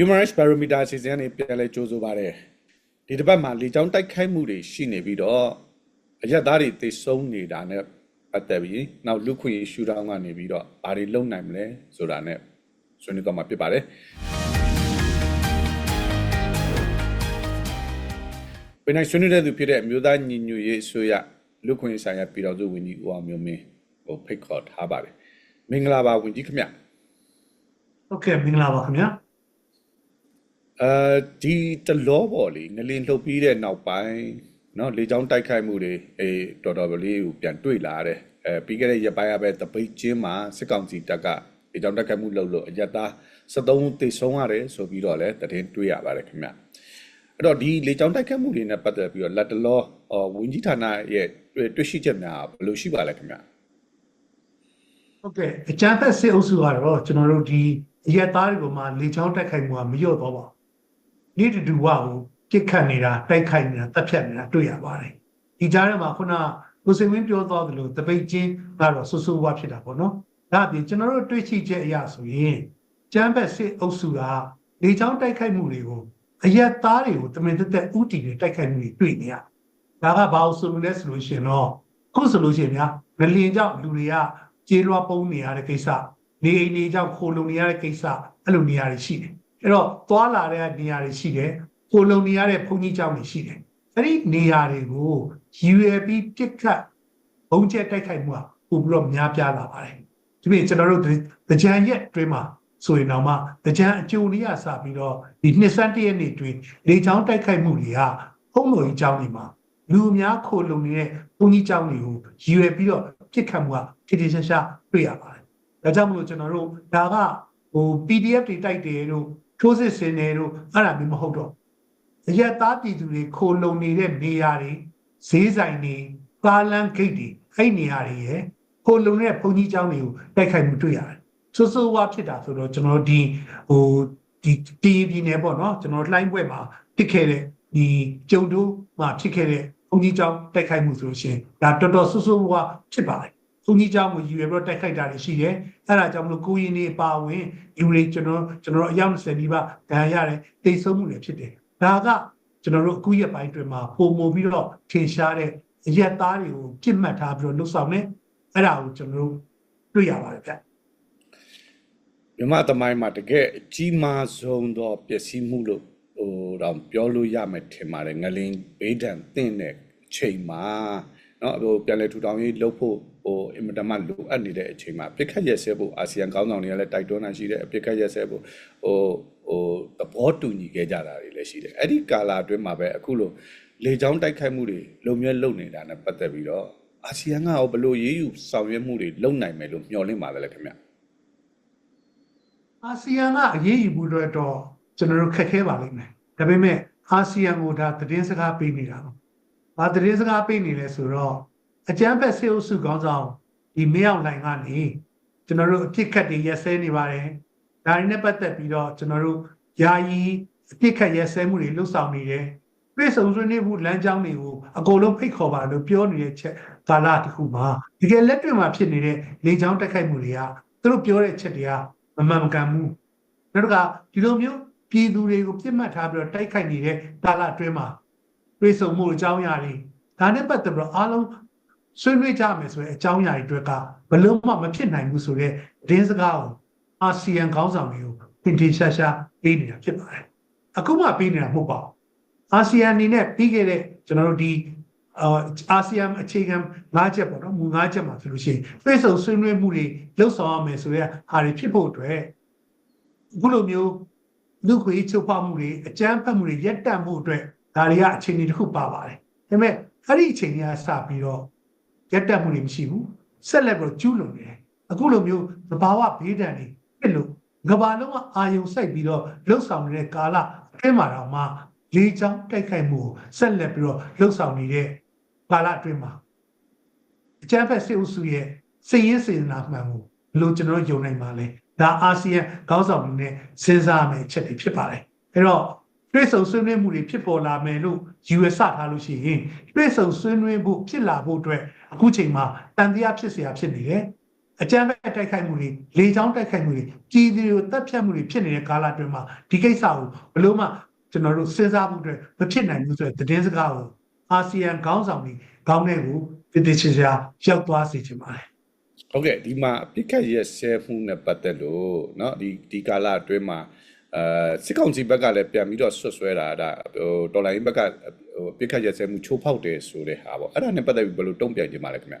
Human Rights Barometer အစီအစဉ်ကနေပြန်လဲကြိုးဆိုပါတယ်ဒီတစ်ပတ်မှာလေကြောင်းတိုက်ခိုက်မှုတွေရှိနေပြီးတော့အရက်သားတွေသိဆုံးနေတာနဲ့ပတ်သက်ပြီးနောက်လူခွင့်ရေးရှူတောင်းကနေပြီးတော့ဘာတွေလုပ်နိုင်မလဲဆိုတာနဲ့ဆွေးနွေးတော့မှာဖြစ်ပါတယ်ပင်နိုင်ဆွေးနွေးတဲ့သူဖြစ်တဲ့အမျိုးသားညီညွတ်ရေးအစိုးရလူခွင့်ရေးဆိုင်ရာပြည်တော်စုဝန်ကြီးဦးအောင်မျိုးမင်းကိုဖိတ်ခေါ်ထားပါတယ်မင်္ဂလာပါဝန်ကြီးခင်ဗျဟုတ်ကဲ့မင်္ဂလာပါခင်ဗျာ အဲဒီတလောပေါ့လေငလင်လှုပ်ပြီးတဲ့နောက်ပိုင်းเนาะလေချောင်းတိုက်ခိုက်မှုတွေအေးတော်တော်လေးကိုပြန်တွေ့လာတယ်အဲပြီးခဲ့တဲ့ရက်ပိုင်းကပဲတပိတ်ချင်းမှာစစ်ကောင်စီတပ်ကလေချောင်းတိုက်ခိုက်မှုလုပ်လို့အရက်သား73တေဆုံးရတယ်ဆိုပြီးတော့လည်းတည်င်းတွေ့ရပါတယ်ခင်ဗျအဲ့တော့ဒီလေချောင်းတိုက်ခိုက်မှုတွေနဲ့ပတ်သက်ပြီးတော့လက်တလောအော်ဝင်းကြီးဌာနရဲ့တွေ့တွေ့ရှိချက်များဘယ်လိုရှိပါလဲခင်ဗျ ဟုတ်ကဲ့အကြမ်းဖက်စစ်အုပ်စုကတော့ကျွန်တော်တို့ဒီအရက်သားတွေပေါ်မှာလေချောင်းတိုက်ခိုက်မှုကမလျော့တော့ပါဘူး နေ့တူဝါကိုပြစ်ခတ်နေတာတိုက်ခိုက်နေတာတပ်ဖြတ်နေတာတွေ့ရပါတယ်ဒီကြားထဲမှာခုနကိုစင်ဝင်းပြောသွားသလိုတပိတ်ချင်းကတော့ဆူဆူဝါဖြစ်တာပေါ့နော်ဒါအပြင်ကျွန်တော်တို့တွေ့ရှိချက်အရဆိုရင်ကျမ်းဖက်စစ်အုပ်စုကလေချောင်းတိုက်ခိုက်မှုတွေကိုအရက်သားတွေကိုတမင်တက်တက်ဥတီတွေတိုက်ခိုက်မှုတွေတွေ့နေရဒါကဘာလို့ဆိုလို့လဲဆိုလို့ရှိရင်တော့ခုဆိုလို့ရှိရင်များငလင်ကြောင့်လူတွေကကျေးလွှားပုံးနေရတဲ့ကိစ္စနေအိမ်တွေကြောင့်ခိုလုံနေရတဲ့ကိစ္စအဲ့လိုနေရာတွေရှိတယ် အဲ့တော့သွားလာတဲ့နေရာတွေရှိတယ်ခိုလုံနေရတဲ့ဘုံကြီးကျောင်းတွေရှိတယ်အဲ့ဒီနေရာတွေကို UAP ပြစ်ခတ်ဘုံကျက်တိုက်ခိုက်မှုကပို့ပြီးတော့များပြားလာပါတယ်ဒီပြင်ကျွန်တော်တို့တကြံရက်အတွင်းမှာဆိုရင်တော့မှတကြံအကျိုးလေးရစပြီးတော့ဒီနှစ်ဆန်းတရက်နေ့အတွင်းလေချောင်းတိုက်ခိုက်မှုတွေကဘုံလိုကြီးကျောင်းတွေမှာလူအများခိုလုံနေတဲ့ဘုံကြီးကျောင်းတွေကိုရည်ရွယ်ပြီးတော့ပြစ်ခတ်မှုကထထရှားရှားတွေ့ရပါတယ်ဒါကြောင့်မလို့ကျွန်တော်တို့ဒါကဟို PDF တွေတိုက်တယ်တို့ ထိုးစစ်ဆင်တယ်တို့အဲ့ဒါမျိုးမဟုတ်တော့အရက်သားပြည်သူတွေခိုလုံနေတဲ့နေရာတွေဈေးဆိုင်တွေကားလမ်းဂိတ်တွေအဲ့နေရာတွေရယ်ခိုလုံနေတဲ့ဘုံကြီးကျောင်းတွေကိုတိုက်ခိုက်မှုတွေ့ရတယ်ဆိုးဆိုးဝါးဖြစ်တာဆိုတော့ကျွန်တော်ဒီဟိုဒီပြည်ပြည်နယ်ပေါ့နော်ကျွန်တော်လှိုင်းပွဲမှာဖြစ်ခဲ့တဲ့ဒီကျုံတို့မှာဖြစ်ခဲ့တဲ့ဘုံကြီးကျောင်းတိုက်ခိုက်မှုဆိုလို့ရှိရင်ဒါတော်တော်ဆိုးဆိုးဝါးဖြစ်ပါတယ် ဘုံကြီးကျောင်းကိုယူရပြီးတော့တိုက်ခိုက်တာတွေရှိတယ်အဲ့ဒါကြောင့်မလို့ကိုရင်နေအပါဝင်ယူတွေကျွန်တော်ကျွန်တော်အယောက်20နီးပါးဒဏ်ရာရတယ်တိတ်ဆုံးမှုတွေဖြစ်တယ်ဒါကကျွန်တော်တို့အခုရက်ပိုင်းတွင်မှာပုံမပြီးတော့ထင်ရှားတဲ့ရက်သားတွေကိုပြစ်မှတ်ထားပြီးတော့လှုပ်ဆောင်နေအဲ့ဒါကိုကျွန်တော်တို့တွေ့ရပါတယ်ဗျမြမသမိုင်းမှာတကယ်အကြီးမားဆုံးသောပျက်စီးမှုလို့ဟိုတော့ပြောလို့ရမယ်ထင်ပါတယ်ငလင်ဘေးဒဏ်တင့်တဲ့အချိန်မှာ နော်ဟိုပြန်လည်ထူထောင်ရေးလုပ်ဖို့ဟိုအင်မတန်မှလိုအပ်နေတဲ့အချိန်မှာပြစ်ခတ်ရက်စဲဖို့အာဆီယံကောင်းဆောင်တွေကလည်းတိုက်တွန်းတာရှိတယ်အပြစ်ခတ်ရက်စဲဖို့ဟိုဟိုသဘောတူညီခဲ့ကြတာတွေလည်းရှိတယ်အဲ့ဒီကာလအတွင်းမှာပဲအခုလိုလေကြောင်းတိုက်ခိုက်မှုတွေလုံမြဲလုံနေတာနဲ့ပတ်သက်ပြီးတော့အာဆီယံကရောဘလို့ရေးယူဆောင်ရွက်မှုတွေလုံနိုင်မယ်လို့မျှော်လင့်ပါတယ်ခင်ဗျအာဆီယံကအရေးယူမှုတွေတော့ကျွန်တော်တို့ခက်ခဲပါလိမ့်မယ်ဒါပေမဲ့အာဆီယံကိုဒါသတင်းစကားပေးနေတာပါ ဘာသတင်းစကားပေးနေလဲဆိုတော့အကြမ်းဖက်ဆေးအုပ်စုခေါင်းဆောင်ဒီမင်းအောင်လှိုင်ကနေကျွန်တော်တို့အပြစ်ခတ်တွေရက်စဲနေပါတယ်ဒါတွေနဲ့ပတ်သက်ပြီးတော့ကျွန်တော်တို့ယာယီအပြစ်ခတ်ရက်စဲမှုတွေလှုပ်ဆောင်နေတယ်ပြည်စုံဆွေးနွေးမှုလမ်းကြောင်းတွေကိုအကုန်လုံးဖိတ်ခေါ်ပါလို့ပြောနေတဲ့ချက်ကာလတစ်ခုမှာတကယ်လက်တွေ့မှာဖြစ်နေတဲ့လေကြောင်းတက်ခိုက်မှုတွေကသူတို့ပြောတဲ့ချက်တွေကမမှန်မကန်ဘူးနောက်တစ်ခါဒီလိုမျိုးပြည်သူတွေကိုပြစ်မှတ်ထားပြီးတော့တိုက်ခိုက်နေတဲ့ကာလအတွင်းမှာ ပြည်စုံမှုအကြောင်းအရာတွေဒါနဲ့ပတ်သက်ပြီးတော့အားလုံးဆွေးနွေးကြမယ်ဆိုရင်အကြောင်းအရာတွေအတွက်ကဘယ်လို့မှမဖြစ်နိုင်ဘူးဆိုတော့ဒင်းစကားကိုအာဆီယံခေါင်းဆောင်တွေကိုသင်တင်ရှားရှားပေးနေတာဖြစ်ပါတယ်အခုမှပေးနေတာမဟုတ်ပါဘူးအာဆီယံအနေနဲ့ပြီးခဲ့တဲ့ကျွန်တော်တို့ဒီအာအာဆီယံအခြေခံ၅ချက်ပေါ့နော်မူ၅ချက်မှာဆိုလို့ရှိရင်ပြေဆုံးဆွေးနွေးမှုတွေလှုပ်ဆောင်ရမယ်ဆိုရဟာတွေဖြစ်ဖို့အတွက်အခုလိုမျိုးလူခွေချုပ်ဖောက်မှုတွေအကြမ်းဖက်မှုတွေရက်တန့်မှုအတွက် ဒါတွေကအခြေအနေတစ်ခုပါပါတယ်ဒါပေမဲ့အဲ့ဒီအခြေအနေကစပြီးတော့ရက်တန့်မှုတွေမရှိဘူးဆက်လက်ပြီးတော့ကျူးလွန်နေတယ်အခုလိုမျိုးသဘာဝဘေးဒဏ်တွေဖြစ်လို့ကဘာလုံးကအာယုံစိုက်ပြီးတော့လှုပ်ဆောင်နေတဲ့ကာလအဲမှာတော့မှလေးချောင်းတိုက်ခိုက်မှုကိုဆက်လက်ပြီးတော့လှုပ်ဆောင်နေတဲ့ကာလအတွင်းမှာအကြမ်းဖက်စစ်အုပ်စုရဲ့စိတ်ရင်းစေတနာမှန်ကိုဘယ်လို့ကျွန်တော်ယုံနိုင်ပါလဲဒါအာဆီယံခေါင်းဆောင်မှုနဲ့စဉ်းစားမယ်အချက်တွေဖြစ်ပါတယ်အဲ့တော့ တွေ့ဆုံဆွေးနွေးမှုတွေဖြစ်ပေါ်လာမယ်လို့ US ထားလို့ရှိရင်တွေ့ဆုံဆွေးနွေးဖို့ဖြစ်လာဖို့အတွက်အခုချိန်မှာတန်တရားဖြစ်เสียဖြစ်နေတယ် အကြမ်းဖက်တိုက်ခိုက်မှုတွေလေကြောင်းတိုက်ခိုက်မှုတွေပြည်သူတွေကိုတပ်ဖြတ်မှုတွေဖြစ်နေတဲ့ကာလအတွင်းမှာဒီကိစ္စကိုဘယ်လို့မှကျွန်တော်တို့စဉ်းစားမှုတွေမဖြစ်နိုင်ဘူးဆိုတဲ့သတင်းစကားကိုအာဆီယံခေါင်းဆောင်တွေခေါင်းထဲကိုတည်တည်ချာချာရောက်သွားစေချင်ပါတယ် ဟုတ်ကဲ့ဒီမှာအပြစ်ခတ်ရဲ့ဆဲမှုနဲ့ပတ်သက်လို့เนาะဒီဒီကာလအတွင်းမှာ အဲစစ်ကောင်စီဘက်ကလည်းပြန်ပြီးတော့ဆွတ်ဆွဲတာဒါဟိုတော်လိုင်းဘက်ကဟိုအပြစ်ခတ်ရဲ့ဆဲမှုချိုးဖောက်တယ်ဆိုတဲ့ဟာပေါ့အဲ့ဒါနဲ့ပတ်သက်ပြီးဘယ်လိုတုံ့ပြန်ကြမှာလဲခင်ဗျ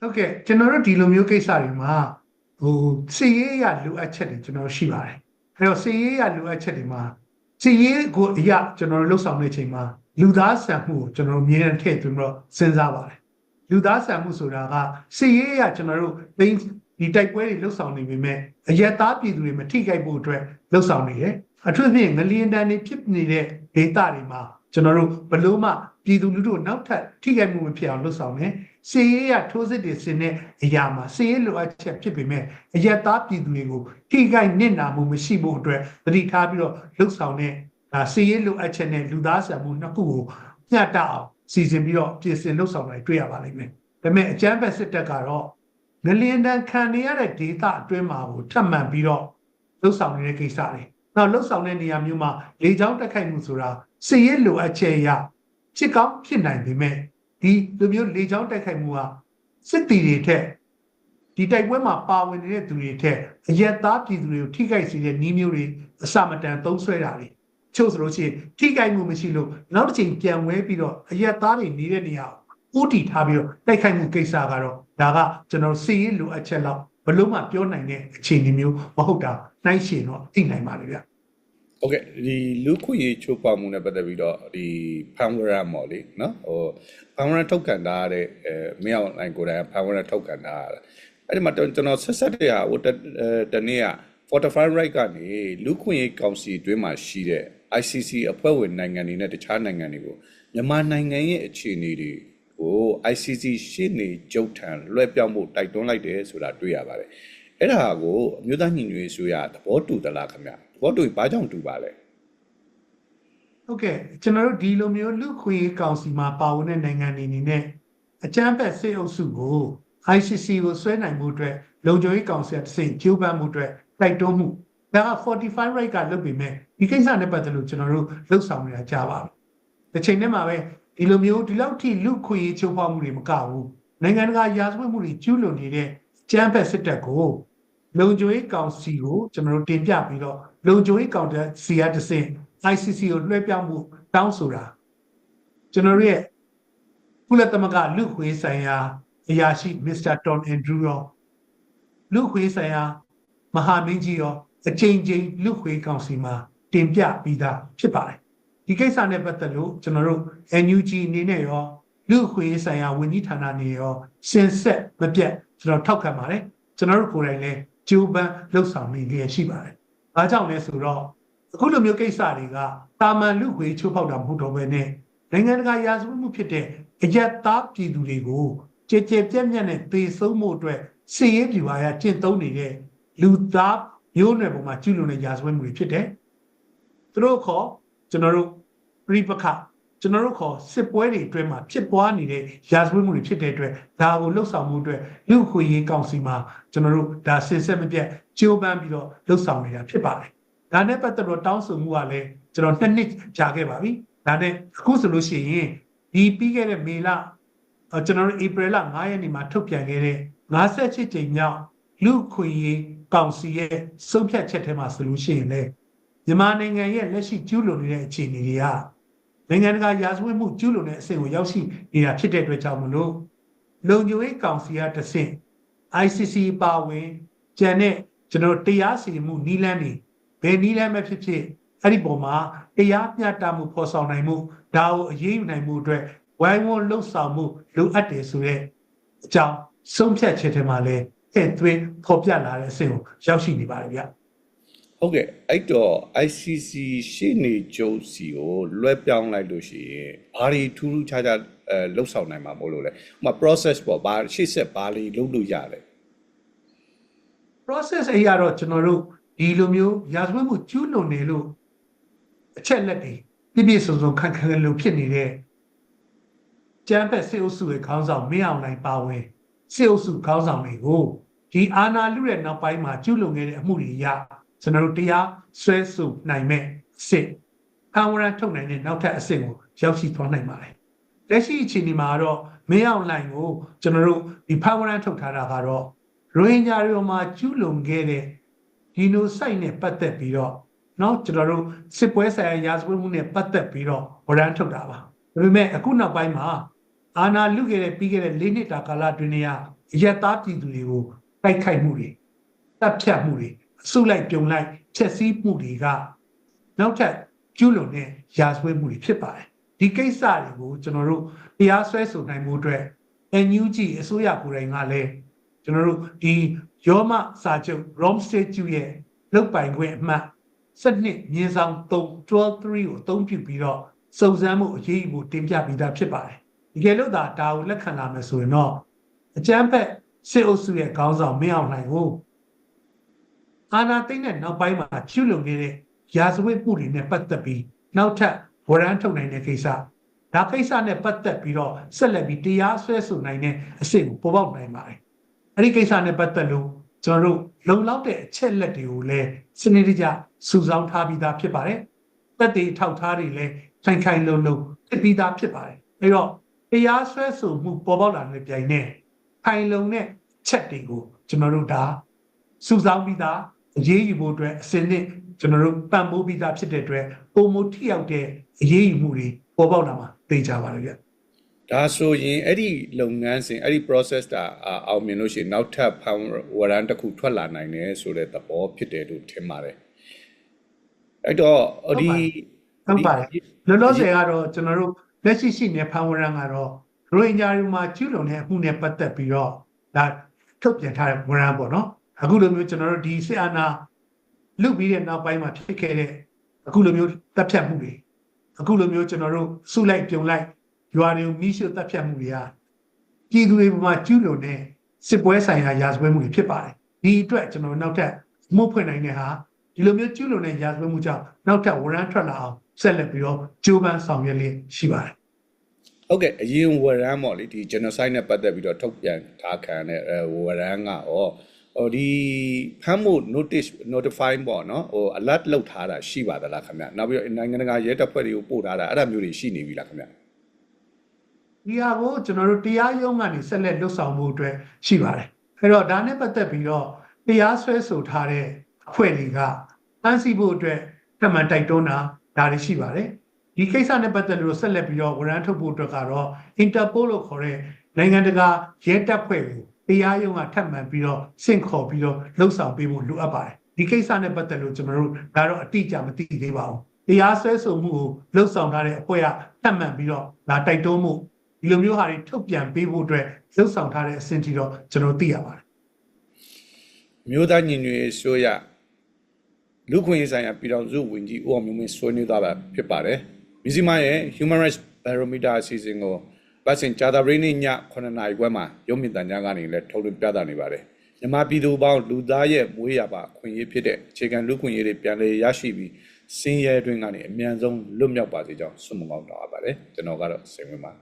ဟုတ်ကဲ့ကျွန်တော်တို့ဒီလိုမျိုးကိစ္စတွေမှာဟိုစီရေးရလိုအပ်ချက်တွေကျွန်တော်ရှိပါတယ်အဲတော့စီရေးရလိုအပ်ချက်တွေမှာစီရေးကိုအရာကျွန်တော်တို့လှုပ်ဆောင်နေချိန်မှာလူသားဆန်မှုကိုကျွန်တော်တို့မြင်တဲ့ထည့်သွင်းပြီးတော့စဉ်းစားပါတယ်လူသားဆန်မှုဆိုတာကစီရေးရကျွန်တော်တို့သိန်း ဒီတိုက်ပွဲတွေလှုပ်ဆောင်နေပေမဲ့အယက်သားပြည်သူတွေမထိခိုက်ဖို့အတွက်လှုပ်ဆောင်နေတယ်အထူးသဖြင့်ငလျင်တန်းတွေဖြစ်နေတဲ့ဒေသတွေမှာကျွန်တော်တို့ဘလို့မှပြည်သူလူထုကိုနောက်ထပ်ထိခိုက်မှုမဖြစ်အောင်လှုပ်ဆောင်နေစီရေးရထိုးစစ်တွေဆင်တဲ့အရာမှာစီရေးလိုအပ်ချက်ဖြစ်ပေမဲ့အယက်သားပြည်သူတွေကိုထိခိုက်နစ်နာမှုမရှိဖို့အတွက်သတိထားပြီးတော့လှုပ်ဆောင်တဲ့ဒါစီရေးလိုအပ်ချက်နဲ့လူသားဆန်မှုနှစ်ခုကိုမျှတအောင်စီစဉ်ပြီးတော့ပြင်ဆင်လှုပ်ဆောင်နိုင်တွေ့ရပါလိမ့်မယ်ဒါပေမဲ့အကြမ်းဖက်စစ်တပ်ကတော့ ငလျင်တန်းခံနေရတဲ့ဒေသအတွင်းမှာကိုထပ်မံပြီးတော့လှုပ်ဆောင်နေတဲ့ကိစ္စတွေနောက်လှုပ်ဆောင်တဲ့နေရာမျိုးမှာလေကြောင်းတက်ခိုက်မှုဆိုတာစီရေးလိုအပ်ချက်အရဖြစ်ကောင်းဖြစ်နိုင်ပေမဲ့ဒီလိုမျိုးလေကြောင်းတက်ခိုက်မှုကစစ်တီတွေထက်ဒီတိုက်ပွဲမှာပါဝင်နေတဲ့သူတွေထက်အယက်သားပြည်သူတွေကိုထိခိုက်စေတဲ့နှီးမျိုးတွေအစမတန်သုံးဆွဲတာတွေချို့ဆိုလို့ရှိရင်ထိခိုက်မှုမရှိလို့နောက်တစ်ချိန်ပြန်ဝဲပြီးတော့အယက်သားတွေနေတဲ့နေရာကို ဥတီထားပြီးတော့တိုက်ခိုက်မှုကိစ္စကတော့ဒါကကျွန်တော်စီရေးလိုအပ်ချက်လောက်ဘလို့မှပြောနိုင်တဲ့အခြေအနေမျိုးမဟုတ်တာနှိုင်းရှင်တော့သိနိုင်ပါလေဗျဟုတ်ကဲ့ဒီလူခွေချိုးပေါက်မှုနဲ့ပတ်သက်ပြီးတော့ဒီဖန်ဝရမော်လေနော်ဟိုဖန်ဝရထုတ်ကန်တာတဲ့အဲမင်းအောင်နိုင်ကိုယ်တိုင်ဖန်ဝရထုတ်ကန်တာအဲ့ဒီမှာကျွန်တော်ဆက်ဆက်တဲ့ဟာဟိုတနေ့က Fortify Right ကနေလူခွေကောင်စီအတွင်းမှာရှိတဲ့ ICC အဖွဲ့ဝင်နိုင်ငံတွေနဲ့တခြားနိုင်ငံတွေကိုမြန်မာနိုင်ငံရဲ့အခြေအနေတွေ ကို ICC ရှေ့နေကြုတ်ထံလွှဲပြောင်းဖို့တိုက်တွန်းလိုက်တယ်ဆိုတာတွေ့ရပါတယ်အဲ့ဒါကိုအမျိုးသားညီညွတ်ရေးဆိုရသဘောတူသလားခင်ဗျသဘောတူဘာကြောင့်တူပါလဲဟုတ်ကဲ့ကျွန်တော်တို့ဒီလိုမျိုးလူခွေကောင်စီမှာပါဝင်တဲ့နိုင်ငံတွေအနေနဲ့အကြမ်းဖက်စစ်အုပ်စုကို ICC ကိုဆွဲနိုင်မှုအတွက်လုံခြုံရေးကောင်စီအစစ်ကြိုးပမ်းမှုအတွက်တိုက်တွန်းမှုဒါက45 right ကလုပ်ပေမဲ့ဒီကိစ္စနဲ့ပတ်သက်လို့ကျွန်တော်တို့လှုပ်ဆောင်နေတာကြားပါဘူးတစ်ချိန်တည်းမှာပဲ ဒီလိုမျိုးဒီလောက်ထိလူခွေချိုးဖောက်မှုတွေမကဘူးနိုင်ငံတကာရာဇဝတ်မှုတွေကျူးလွန်နေတဲ့ကြမ်းဖက်စစ်တပ်ကိုလုံခြုံရေးကောင်စီကိုကျွန်တော်တို့တင်ပြပြီးတော့လုံခြုံရေးကောင်စီကတဆင့် ICC ကိုလွှဲပြောင်းမှုတောင်းဆိုတာကျွန်တော်တို့ရဲ့ကုလသမဂ္ဂလူခွေဆိုင်ရာအရာရှိမစ္စတာတွန်အန်ဒရူရောလူခွေဆိုင်ရာမဟာမင်းကြီးရောအချိန်ချင်းလူခွေကောင်စီမှာတင်ပြပြီးသားဖြစ်ပါတယ် ဒီကိစ္စနဲ့ပတ်သက်လို့ကျွန်တော်တို့ NUG အနေနဲ့ရောလူခွေဆိုင်ရာဝန်ကြီးဌာနနေရောစင်ဆက်မပြတ်ကျွန်တော်ထောက်ခံပါတယ်ကျွန်တော်တို့ကိုယ်တိုင်လည်းကြိုးပမ်းလှုပ်ဆောင်နေလျက်ရှိပါတယ်။အားကြောင့်လဲဆိုတော့အခုလိုမျိုးကိစ္စတွေကတာမန်လူခွေချိုးဖောက်တာမဟုတ်တော့ဘဲနဲ့နိုင်ငံတကာရာဇဝတ်မှုဖြစ်တဲ့အယက်သားပြည်သူတွေကိုကြည်ကြဲပြက်ပြက်နဲ့သေဆုံးမှုအတွက်စီရေးပြူပါရကျင့်သုံးနေတဲ့လူသားမျိုးနွယ်ပေါ်မှာကျူးလွန်တဲ့ရာဇဝတ်မှုတွေဖြစ်တယ်။သူတို့ခေါ် ကျွန်တော်တို့ပြိပခကျွန်တော်တို့ခေါ်စစ်ပွဲတွေအတွင်းမှာဖြစ်ပွားနေတဲ့ရာဇဝတ်မှုတွေဖြစ်တဲ့အတွက်ဒါကိုလှုပ်ဆောင်မှုအတွက်လူခွေရေးကောင်စီမှာကျွန်တော်တို့ဒါဆင်ဆက်မပြတ်ကြိုးပမ်းပြီးတော့လှုပ်ဆောင်နေတာဖြစ်ပါတယ်။ဒါနဲ့ပတ်သက်တော့တောင်းဆိုမှုကလည်းကျွန်တော်နှစ်နှစ်ကြာခဲ့ပါပြီ။ဒါနဲ့အခုဆိုလို့ရှိရင်ဒီပြီးခဲ့တဲ့မေလကျွန်တော်တို့ဧပြီလ9ရက်နေ့မှာထုတ်ပြန်ခဲ့တဲ့58ကြိမ်မြောက်လူခွေရေးကောင်စီရဲ့ဆုံးဖြတ်ချက်ထဲမှာဆိုလို့ရှိရင်လေ မြန်မာနိုင်ငံရဲ့လက်ရှိကျူးလွန်နေတဲ့အခြေအနေတွေကနိုင်ငံတကာရာဇဝတ်မှုကျူးလွန်တဲ့အဆင့်ကိုရောက်ရှိနေတာဖြစ်တဲ့အတွက်ကြောင့်မလို့လုံခြုံရေးကောင်စီကတဆင့် ICC ပါဝင်ကျန်တဲ့ကျွန်တော်တရားစီရင်မှုနီးလန်းတွေဘယ်နီးလန်းပဲဖြစ်ဖြစ်အဲ့ဒီပုံမှာတရားမျှတမှုဖော်ဆောင်နိုင်မှုဒါကိုအရေးယူနိုင်မှုအတွက်ဝိုင်းဝန်းလှုပ်ဆောင်မှုလိုအပ်တယ်ဆိုတဲ့အကြောင်းဆုံးဖြတ်ချက်ထဲမှာလဲအဲ့သွင်းဖော်ပြလာတဲ့အဆင့်ကိုရောက်ရှိနေပါတယ်ဗျာ ဟုတ်ကဲ့အဲ့တော့ ICC ရှေ့နေကျုပ်စီကိုလွှဲပြောင်းလိုက်လို့ရှိရင်ဘာတွေထူးထူးခြားခြားအဲလှုပ်ဆောင်နိုင်မှာမို့လို့လဲဥပမာ process ပေါ့ဘာရှေ့ဆက်ဘာတွေလုပ်လို့ရတယ် process အရာတော့ကျွန်တော်တို့ဒီလိုမျိုးရာဇဝတ်မှုကျူးလွန်နေလို့အချက်လက်တွေပြည့်ပြည့်စုံစုံခန့်ခန့်လို့ဖြစ်နေတဲ့ကျမ်းဖက်စစ်အုပ်စုရဲ့ခေါင်းဆောင်မင်းအောင်နိုင်ပါဝင်စစ်အုပ်စုခေါင်းဆောင်တွေကိုဒီအာဏာလုတဲ့နောက်ပိုင်းမှာကျူးလွန်ခဲ့တဲ့အမှုတွေရ ကျွန်တော်တို့တရားဆွဲဆိုနိုင်မဲ့အစစ်အဝရထုတ်နိုင်တဲ့နောက်ထပ်အဆင့်ကိုရောက်ရှိသွားနိုင်ပါတယ်လက်ရှိအခြေအနေမှာတော့မင်းအောင်လှိုင်ကိုကျွန်တော်တို့ဒီဖာဝရထုတ်ထားတာကတော့ရိုဟင်ဂျာတွေမှာကျူးလွန်ခဲ့တဲ့ဒီနိုဆိုက်နဲ့ပတ်သက်ပြီးတော့เนาะကျွန်တော်တို့စစ်ပွဲဆိုင်ရာရာဇဝတ်မှုနဲ့ပတ်သက်ပြီးတော့ဝရမ်းထုတ်တာပါဒါပေမဲ့အခုနောက်ပိုင်းမှာအာဏာလုခဲ့တဲ့ပြီးခဲ့တဲ့၄နှစ်တာကာလတွင်နေရအယက်သားပြည်သူတွေကိုတိုက်ခိုက်မှုတွေတပ်ဖြတ်မှုတွေအ စုလိုက်ပြုံလိုက်ဖျက်ဆီးမှုတွေကနောက်ထပ်ကျူးလွန်တဲ့ရာဇဝတ်မှုတွေဖြစ်ပါတယ်ဒီကိစ္စတွေကိုကျွန်တော်တို့တရားစွဲဆိုနိုင်မှုအတွက် NUG အစိုးရကိုယ်တိုင်ကလည်းကျွန်တော်တို့ဒီယောမစာချုပ် Rome Statute ရဲ့လုတ်ပိုင်ခွင့်အမှတ်7မြင်းဆောင်3 123ကိုအသုံးပြုပြီးတော့စုံစမ်းမှုအရေးယူမှုတင်ပြပြီးသားဖြစ်ပါတယ်ဒီကဲလို့ဒါဒါကိုလက်ခံလာမယ်ဆိုရင်တော့အကြမ်းဖက်စစ်အုပ်စုရဲ့ခေါင်းဆောင်မင်းအောင်လှိုင်ကို အာဏာသိမ်းတဲ့နောက်ပိုင်းမှာကျူးလွန်ခဲ့တဲ့ရာဇဝတ်မှုတွေနဲ့ပတ်သက်ပြီးနောက်ထပ်ဝရမ်းထုတ်နိုင်တဲ့ကိစ္စဒါကိစ္စနဲ့ပတ်သက်ပြီးတော့ဆက်လက်ပြီးတရားစွဲဆိုနိုင်တဲ့အဆင့်ကိုပေါ်ပေါက်နိုင်ပါတယ်အဲ့ဒီကိစ္စနဲ့ပတ်သက်လို့ကျွန်တော်တို့လုံလောက်တဲ့အချက်လက်တွေကိုလည်းစနစ်တကျစုဆောင်းထားပြီးသားဖြစ်ပါတယ်တက်တေထောက်ထားတွေလည်းခိုင်ခိုင်လုံလုံဖြစ်ပြီးသားဖြစ်ပါတယ်အဲ့တော့တရားစွဲဆိုမှုပေါ်ပေါက်လာတဲ့ပြိုင်နဲ့ခိုင်လုံတဲ့ချက်တွေကိုကျွန်တော်တို့ဒါစုဆောင်းပြီးသား အရေးယူဖို့အတွက်အစင်းနဲ့ကျွန်တော်တို့ပံ့ပိုးပြီးသားဖြစ်တဲ့အတွက်ပုံမထိရောက်တဲ့အရေးယူမှုတွေပေါ်ပေါက်လာမှာသိကြပါလို့ဗျဒါဆိုရင်အဲ့ဒီလုပ်ငန်းစဉ်အဲ့ဒီ process တာအာအောင်မြင်လို့ရှိရင်နောက်ထပ်ဖန်ဝရန်တစ်ခုထွက်လာနိုင်တယ်ဆိုတဲ့သဘောဖြစ်တယ်လို့ထင်ပါတယ်အဲ့တော့ဒီဟုတ်ပါတယ်လောလောဆယ်ကတော့ကျွန်တော်တို့လက်ရှိရှိနေဖန်ဝရန်ကတော့ရိုဟင်ဂျာတွေမှာကျူးလွန်တဲ့အမှုနဲ့ပတ်သက်ပြီးတော့ဒါထုတ်ပြန်ထားတဲ့ဝရန်ပေါ့နော် အခုလိုမျိုးကျွန်တော်တို့ဒီစစ်အာဏာလုပြီးတဲ့နောက်ပိုင်းမှာဖြစ်ခဲ့တဲ့အခုလိုမျိုးတပ်ဖြတ်မှုတွေအခုလိုမျိုးကျွန်တော်တို့စုလိုက်ပြုံလိုက်ရွာတွေကိုမိရှုတပ်ဖြတ်မှုတွေကပြည်သူတွေမှာကျူးလွန်တဲ့စစ်ပွဲဆိုင်ရာရာဇဝတ်မှုတွေဖြစ်ပါတယ်ဒီအတွက်ကျွန်တော်နောက်ထပ်မှုဖွင့်နိုင်တဲ့ဟာဒီလိုမျိုးကျူးလွန်တဲ့ရာဇဝတ်မှုကြောင့်နောက်ထပ်ဝရမ်းထွက်လာအောင်ဆက်လက်ပြီးတော့ကြိုးပမ်းဆောင်ရွက်လျက်ရှိပါတယ်ဟုတ်ကဲ့အရင်ဝရန်ပေါ့လေဒီ genocide နဲ့ပတ်သက်ပြီးတော့ထုတ်ပြန်ထားခံတဲ့အဲဝရန်ကရော ဟိုဒီဖမ်းမှု notice notify ပေါ့နော်ဟို alert လောက်ထားတာရှိပါသလားခင်ဗျနောက်ပြီးတော့နိုင်ငံတကာရဲတပ်ဖွဲ့တွေကိုပို့ထားတာအဲ့ဒါမျိုးတွေရှိနေပြီလားခင်ဗျဒီဟာကိုကျွန်တော်တို့တရားရုံးကနေဆက်လက်လွတ်ဆောင်မှုအတွက်ရှိပါတယ်အဲ့တော့ဒါနဲ့ပတ်သက်ပြီးတော့တရားစွဲဆိုထားတဲ့အဖွဲ့တွေကတန်းစီဖို့အတွက်ထပ်မံတိုက်တွန်းတာဒါတွေရှိပါတယ်ဒီကိစ္စနဲ့ပတ်သက်လို့ဆက်လက်ပြီးတော့ဝရမ်းထုတ်ဖို့အတွက်ကတော့ Interpol လို့ခေါ်တဲ့နိုင်ငံတကာရဲတပ်ဖွဲ့ကို တရားရုံးကထပ်မံပြီးတော့စင့်ခေါ်ပြီးတော့လှုပ်ဆောင်ပေးဖို့လိုအပ်ပါတယ်ဒီကိစ္စနဲ့ပတ်သက်လို့ကျွန်တော်တို့ဒါတော့အတိအကျမသိသေးပါဘူးတရားစွဲဆိုမှုကိုလှုပ်ဆောင်ထားတဲ့အဖွဲ့ကထပ်မံပြီးတော့ဒါတိုက်တွန်းမှုဒီလိုမျိုးဟာတွေထုတ်ပြန်ပေးဖို့အတွက်လှုပ်ဆောင်ထားတဲ့အဆင့်ထိတော့ကျွန်တော်သိရပါတယ်မြို့သားညီညွတ်ရေးဆိုရလူခွင့်ရေးဆိုင်ရာပြည်တော်စုဝင်ကြီးဦးအောင်မျိုးမင်းဆွေးနွေးသွားတာဖြစ်ပါတယ်မြစီမရဲ့ Human Rights Barometer အစီအစဉ်ကို ပတ်စင်ဂျာတာဘရင်းည9နာရီခွဲမှာရုံးမြင့်တန်ကြားကနေလည်းထုတ်လွှင့်ပြသနေပါတယ်မြန်မာပြည်သူပေါင်းလူသားရဲ့မွေးရပါခွင့်ရေးဖြစ်တဲ့အခြေခံလူခွင့်ရေးတွေပြန်လည်ရရှိပြီးစင်းရဲအတွင်းကနေအမြန်ဆုံးလွတ်မြောက်ပါစေကြောင်းဆုမွန်ကောင်းတောင်းအပ်ပါတယ်ကျွန်တော်ကတော့စိတ်ဝင်ပါ